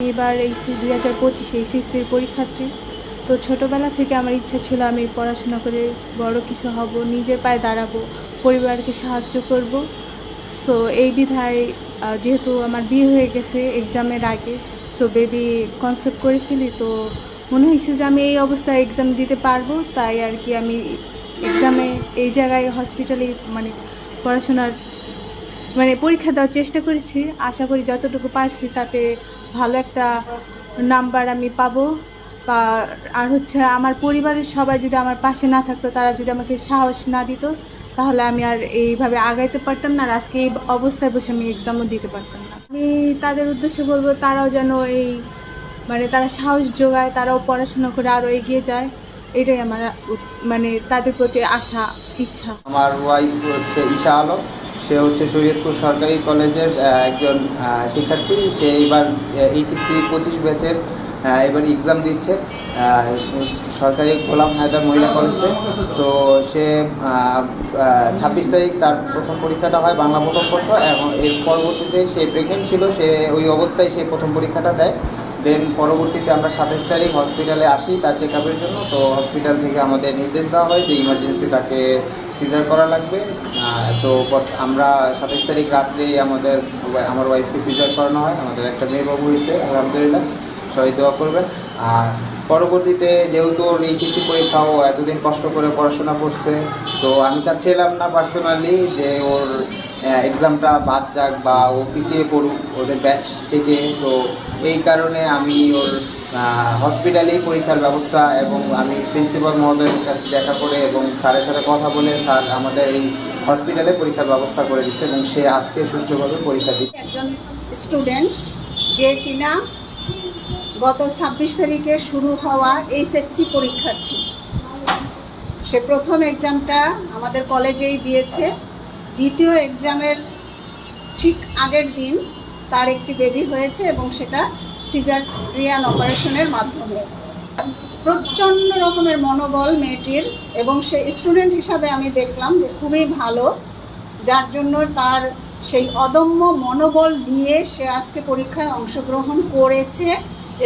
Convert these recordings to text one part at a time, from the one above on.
এবার এইচসি দুই হাজার পঁচিশে এইচএসসির পরীক্ষার্থী। তো ছোটোবেলা থেকে আমার ইচ্ছা ছিল আমি পড়াশোনা করে বড় কিছু হব, নিজের পায়ে দাঁড়াবো, পরিবারকে সাহায্য করব। সো এই বিধায় যেহেতু আমার বিয়ে হয়ে গেছে এক্সামের আগে সো বেবি কনসেপ্ট করে ফেলি, তো মনে হয়েছে যে আমি এই অবস্থায় এক্সাম দিতে পারব। তাই আর কি আমি এক্সামে এই জায়গায় হসপিটালে মানে পড়াশোনার মানে পরীক্ষা দেওয়ার চেষ্টা করেছি। আশা করি যতটুকু পারছি তাতে ভালো একটা নাম্বার আমি পাবো। আর হচ্ছে আমার পরিবারের সবাই যদি আমার পাশে না থাকতো, তারা যদি আমাকে সাহস না দিত, তাহলে আমি আর এইভাবে আগাইতে পারতাম না আর আজকে এই অবস্থায় বসে আমি এক্সামও দিতে পারতাম না। আমি তাদের উদ্দেশ্যে বলব, তারাও যেন এই মানে তারা সাহস যোগায়, তারাও পড়াশোনা করে আরও এগিয়ে যায়, এটাই আমার মানে তাদের প্রতি আশা, ইচ্ছা। আমার ওয়াইফ হচ্ছে ঈশা আলম। সে হচ্ছে শরীয়তপুর সরকারি কলেজের একজন শিক্ষার্থী। সে এবার এইচএসসি পঁচিশ ব্যাচের এবার এক্সাম দিচ্ছে। সরকারি গোলাম হায়দার মহিলা কলেজে তো সে ছাব্বিশ তারিখ তার প্রথম পরীক্ষাটা হয় বাংলা প্রথম পত্র। এবং এর পরবর্তীতে সে প্রেগনেন্ট ছিল, সে ওই অবস্থায় সে প্রথম পরীক্ষাটা দেয়। দেন পরবর্তীতে আমরা সাতাশ তারিখ হসপিটালে আসি তার চেক জন্য। তো হসপিটাল থেকে আমাদের নির্দেশ দেওয়া হয় যে ইমার্জেন্সি তাকে সিজার করা লাগবে। তো আমরা সাতাশ তারিখ রাত্রে আমাদের আমার ওয়াইফকে সিজার করানো হয়। আমাদের একটা মেয়ে বাবু হয়েছে, আলহামদুলিল্লাহ। সবাই দোয়া করবেন। আর পরবর্তীতে যেহেতু ওর এইচএসসি পরীক্ষাও এতদিন কষ্ট করে পড়াশোনা করছে, তো আমি চাচ্ছিলাম না পার্সোনালি যে ওর এক্সামটা বাদ যাক বা ও পিছিয়ে পড়ুক, ওদের ব্যাচ থেকে। তো এই কারণে আমি ওর হসপিটালেই পরীক্ষার ব্যবস্থা এবং আমি প্রিন্সিপাল মহোদয়ের কাছে দেখা করে এবং স্যারের সাথে কথা বলে স্যার আমাদের এই হসপিটালে পরীক্ষার ব্যবস্থা করে দিচ্ছে এবং সে আজকে সুষ্ঠুভাবে পরীক্ষা দিচ্ছে। একজন স্টুডেন্ট যে কিনা গত ছাব্বিশ তারিখে শুরু হওয়া এইচএসসি পরীক্ষার্থী। সে প্রথম এক্সামটা আমাদের কলেজেই দিয়েছে। দ্বিতীয় এক্সামের ঠিক আগের দিন তার একটি বেবি হয়েছে এবং সেটা সিজারিয়ান অপারেশনের মাধ্যমে। প্রচণ্ড রকমের মনোবল মেয়েটির এবং সে স্টুডেন্ট হিসাবে আমি দেখলাম যে খুবই ভালো, যার জন্য তার সেই অদম্য মনোবল নিয়ে সে আজকে পরীক্ষায় অংশগ্রহণ করেছে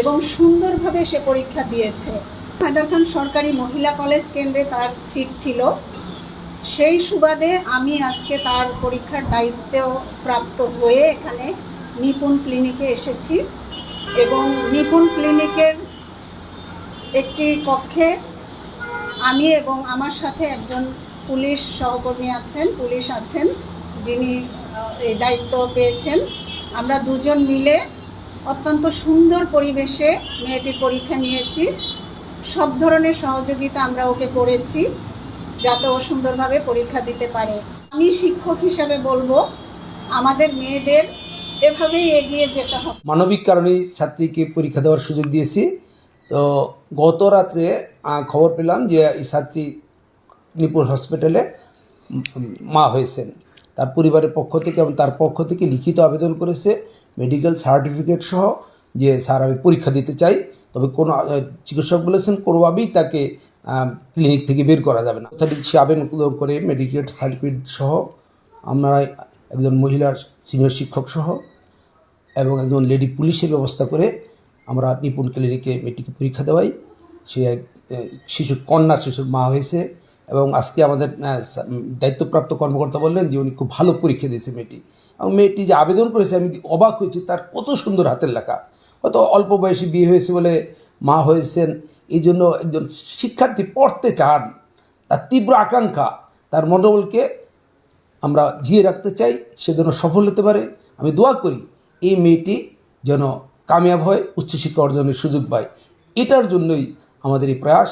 এবং সুন্দরভাবে সে পরীক্ষা দিয়েছে। হায়দার খান সরকারি মহিলা কলেজ কেন্দ্রে তার সিট ছিল। সেই সুবাদে আমি আজকে তার পরীক্ষার দায়িত্ব প্রাপ্ত হয়ে এখানে নিপুণ ক্লিনিকে এসেছি। এবং নিপুণ ক্লিনিকের একটি কক্ষে আমি এবং আমার সাথে একজন পুলিশ সহকর্মী আছেন, পুলিশ আছেন, যিনি এই দায়িত্ব পেয়েছেন। আমরা দুজন মিলে অত্যন্ত সুন্দর পরিবেশে মেয়েটির পরীক্ষা নিয়েছি। সব ধরনের সহযোগিতা আমরা ওকে করেছি যাতে ও সুন্দরভাবে পরীক্ষা দিতে পারে। আমি শিক্ষক হিসাবে বলব, আমাদের মেয়েদের এভাবেই এগিয়ে যেতে হবে। মানবিক কারণেই ছাত্রীকে পরীক্ষা দেওয়ার সুযোগ দিয়েছি। তো গত রাত্রে খবর পেলাম যে এই ছাত্রী নিপুণ হসপিটালে মা হয়েছেন। তার পরিবারের পক্ষ থেকে এবং তার পক্ষ থেকে লিখিত আবেদন করেছে, মেডিকেল সার্টিফিকেট সহ, যে, স্যার, আমি পরীক্ষা দিতে চাই। তবে কোনো চিকিৎসক বলেছেন কোনোভাবেই তাকে ক্লিনিক থেকে বের করা যাবে না। অর্থাৎ সে আবেদন করে মেডিকেল সার্টিফিকেট সহ, আমরা একজন মহিলা সিনিয়র শিক্ষক সহ এবং একজন লেডি পুলিশের ব্যবস্থা করে আমরা নিপুণ ক্লিনিকে মেয়েটিকে পরীক্ষা দেওয়াই। সে এক এ, শিশু কন্যা শিশুর মা হয়েছে এবং আজকে আমাদের দায়িত্বপ্রাপ্ত কর্মকর্তা বললেন যে উনি খুব ভালো পরীক্ষা দিয়েছে মেয়েটি। এবং মেয়েটি যে আবেদন করেছে আমি অবাক হয়েছি তার কত সুন্দর হাতের লেখা। হয়তো অল্প বয়সে বিয়ে হয়েছে বলে মা হয়েছেন এই জন্য একজন শিক্ষার্থী পড়তে চান তার তীব্র আকাঙ্ক্ষা তার মনোবলকে আমরা জিয়ে রাখতে চাই সে যেন সফল হতে পারে। আমি দোয়া করি এই মেয়েটি যেন কামিয়াব হয় উচ্চশিক্ষা অর্জনের সুযোগ পায়। এটার জন্যই আমাদের এই প্রয়াস।